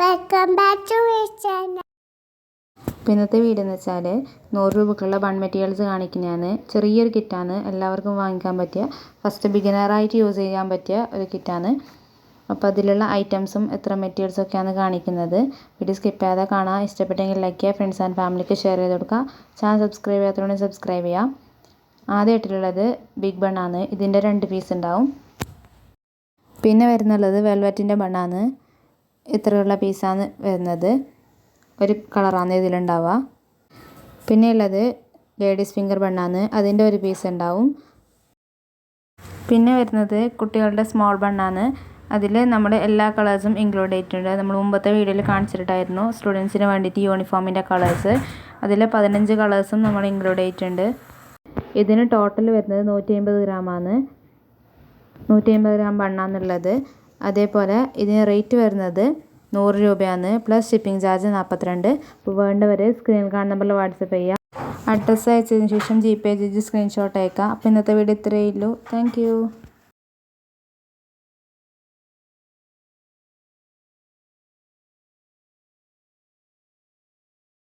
Welcome back to channel. ഇന്നത്തെ video എന്ന് വെച്ചാൽ നൂറ് രൂപക്കുള്ള ബൺ മെറ്റീരിയൽസ് കാണിക്കുന്നതാണ്. ചെറിയൊരു കിറ്റാണ്. എല്ലാവർക്കും വാങ്ങിക്കാൻ പറ്റിയ ഫസ്റ്റ് ബിഗിനറായിട്ട് യൂസ് ചെയ്യാൻ പറ്റിയ ഒരു കിറ്റാണ്. അപ്പോൾ അതിലുള്ള ഐറ്റംസും എത്ര മെറ്റീരിയൽസും ഒക്കെയാണ് കാണിക്കുന്നത്. വീഡിയോ സ്കിപ്പ് ചെയ്യാതെ കാണാൻ ഇഷ്ടപ്പെട്ടെങ്കിൽ ലൈക്ക് ചെയ്യുക ഫ്രണ്ട്സ് ആൻഡ് ഫാമിലിക്ക് ഷെയർ ചെയ്ത് കൊടുക്കുക. ചാനൽ സബ്സ്ക്രൈബ് ചെയ്യാത്തതുകൊണ്ട് സബ്സ്ക്രൈബ് ചെയ്യാം. ആദ്യമായിട്ടുള്ളത് ബിഗ് ബൺ ആണ്. ഇതിന്റെ രണ്ട് പീസ് ഉണ്ടാവും. പിന്നെ വരുന്നുള്ളത് വെൽവെറ്റിന്റെ ബണ്ണാണ് ഇത്രയുള്ള പീസാണ് വരുന്നത്. ഒരു കളറാണ് ഇതിലുണ്ടാവുക. പിന്നെ ഉള്ളത് ലേഡീസ് ഫിംഗർ ബണ്ണാണ് അതിന്റെ ഒരു പീസ് ഉണ്ടാവും. പിന്നെ വരുന്നത് കുട്ടികളുടെ സ്മോൾ ബണ്ണാണ് അതിൽ നമ്മൾ എല്ലാ കളേഴ്സും ഇൻക്ലൂഡ് ചെയ്തിട്ടുണ്ട്. നമ്മൾ മുമ്പത്തെ വീഡിയോയിൽ കാണിച്ചിട്ടുണ്ടായിരുന്നു സ്റ്റുഡൻസിന് വേണ്ടിയിട്ട് യൂണിഫോമിന്റെ കളേഴ്സ്. അതിൽ പതിനഞ്ച് കളേഴ്സും നമ്മൾ ഇൻക്ലൂഡ് ചെയ്തിട്ടുണ്ട്. ഇതിന് ടോട്ടൽ വരുന്നത് നൂറ്റി അമ്പത് ഗ്രാമാണ്. നൂറ്റി അൻപത് ഗ്രാം ബണ്ണാന്നുള്ളത് അതേപോലെ ഇതിന് റേറ്റ് വരുന്നത് നൂറ് രൂപയാണ്. പ്ലസ് ഷിപ്പിംഗ് ചാർജ് നാൽപ്പത്തിരണ്ട് അപ്പോൾ വേണ്ടവർ സ്ക്രീൻ കാണുന്ന നമ്പറിൽ വാട്സപ്പ് ചെയ്യുക അഡ്രസ്സ് അയച്ചതിന് ശേഷം ജി പേ ചെയ്ത് സ്ക്രീൻഷോട്ട് അയക്കാം. അപ്പോൾ ഇന്നത്തെ വീഡിയോ ഇത്രയേ ഉള്ളൂ. താങ്ക്